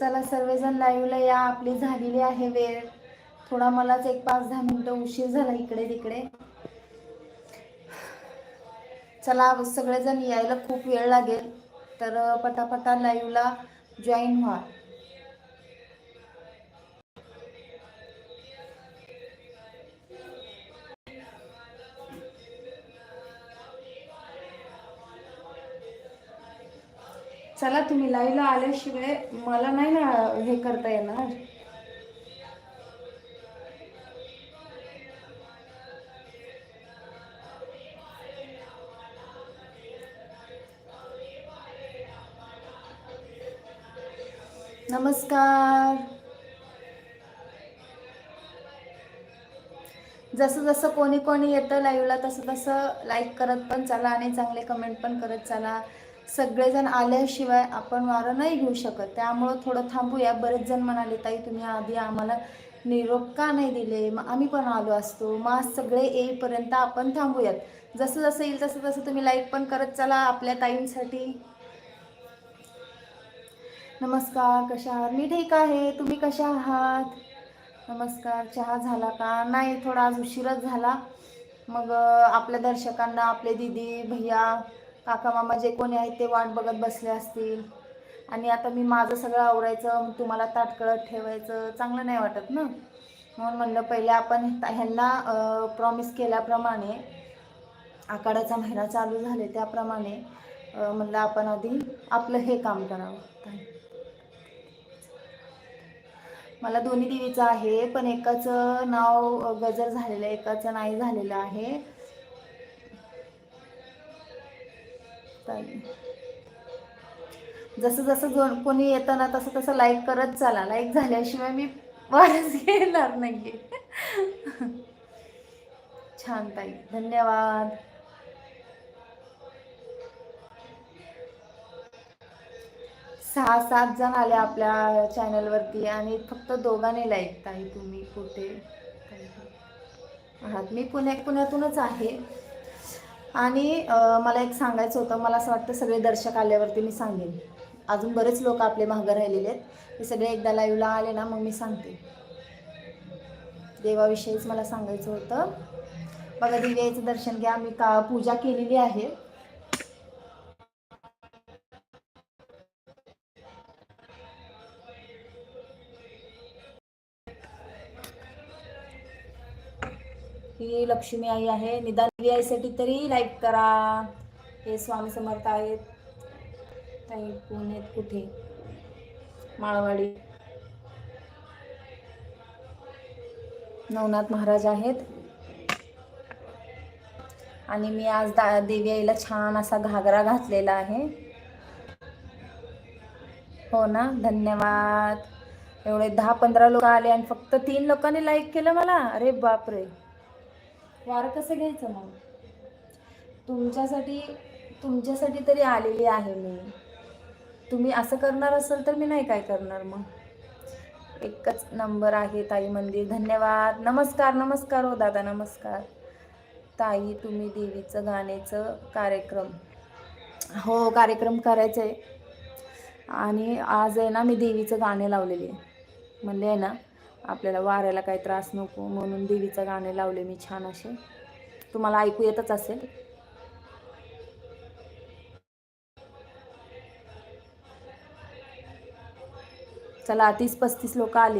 चला सर्वजण लाईव्हला या आपली झालेली आहे वेळ. थोडा मलाच एक पाच दहा मिनटं उशीर झाला इकडे तिकडे. चला सगळेजण यायला खूप वेळ लागेल. तर पटापटा लाईव्हला जॉईन व्हा. चला तुम्ही लाईव्हला आल्याशिवाय मला नाही ना हे करता येणार? नमस्कार. जसं जसं कोणी कोणी येतं लाईव्हला तसं तसं लाईक करत पण चला आणि चांगले कमेंट पण करत चला. सगळेजण आल्याशिवाय आपण वारं नाही घेऊ शकत. त्यामुळं थोडं थांबूया. बरेच जण म्हणाले ताई तुम्ही आधी आम्हाला निरोप का नाही दिले? मग आम्ही पण आलो असतो. मग आज सगळे येईपर्यंत आपण थांबूयात. जसं जसं येईल तसं तसं तुम्ही लाईक पण करत चला आपल्या ताईंसाठी. नमस्कार कशा आहात? मी ठीक आहे. तुम्ही कशा आहात? नमस्कार. चहा झाला का? नाही थोडा आज उशीरच झाला. मग आपल्या दर्शकांना आपले दिदी भैया काका मामा जे कोणी आहेत ते वाट बघत बसले असतील. आणि आता मी माझं सगळं आवरायचं मग तुम्हाला ताटकळत ठेवायचं चांगलं नाही वाटत ना? म्हणून म्हणलं पहिले आपण ह्यांना प्रॉमिस केल्याप्रमाणे आखाड्याचा महिना चालू झाले त्याप्रमाणे म्हणलं आपण आधी आपलं हे काम करावं. मला दोन्ही देवीचं आहे पण एकाचं नाव गजर झालेलं आहे एकाचं नाही झालेलं आहे. ताई. जसं जसं जो कोणी येतं ना तसं तसं लाईक करत चला. लाईक झाल्याशिवाय मी वारच घेणार नाही छान ताई. धन्यवाद. सहा सात जण आले आपल्या चॅनलवरती आणि फक्त दोघांनी लाईक ताई तुम्ही कुठे? आहात. मी पुण्या पुण्यातूनच आहे. आणि मला एक सांगायचं होतं. मला असं वाटतं सगळे दर्शक आल्यावरती मी सांगेन. अजून बरेच लोक आपले मागं राहिलेले आहेत. ते सगळे एकदा लाईव्हला आले ना मग मी सांगते. देवाविषयीच मला सांगायचं होतं. बघा दिव्याचं दर्शन घ्या. मी का पूजा केलेली आहे. ही लक्ष्मी आई आहे. निदान देवी तरी लाईक करा. हे स्वामी समर्थ आहेत. ताई पुण्यात कुठे? माळवाडी. नवनाथ महाराज आहेत. आणि मी आज दा देवी आईला छान असा घागरा घातलेला आहे. हो ना? धन्यवाद. एवढे दहा पंधरा लोक आले आणि फक्त तीन लोकांनी लाईक केलं मला. अरे बापरे. वारं कसं घ्यायचं मग? तुमच्यासाठी तुमच्यासाठी तरी आलेली आहे मी. तुम्ही असं करणार असाल तर मी नाही काय करणार मग. एकच नंबर आहे ताई मंदिर. धन्यवाद. नमस्कार नमस्कार हो दादा नमस्कार. ताई तुम्ही देवीचं गाण्याचं कार्यक्रम हो, हो कार्यक्रम करायचं आहे आणि आज आहे ना मी देवीचं गाणे लावलेली आहे. म्हणले आहे ना आपल्याला वाऱ्याला काही त्रास नको म्हणून देवीचं गाणे लावले मी छान असे. तुम्हाला ऐकू येतच असेल. चला तीस पस्तीस लोक आले.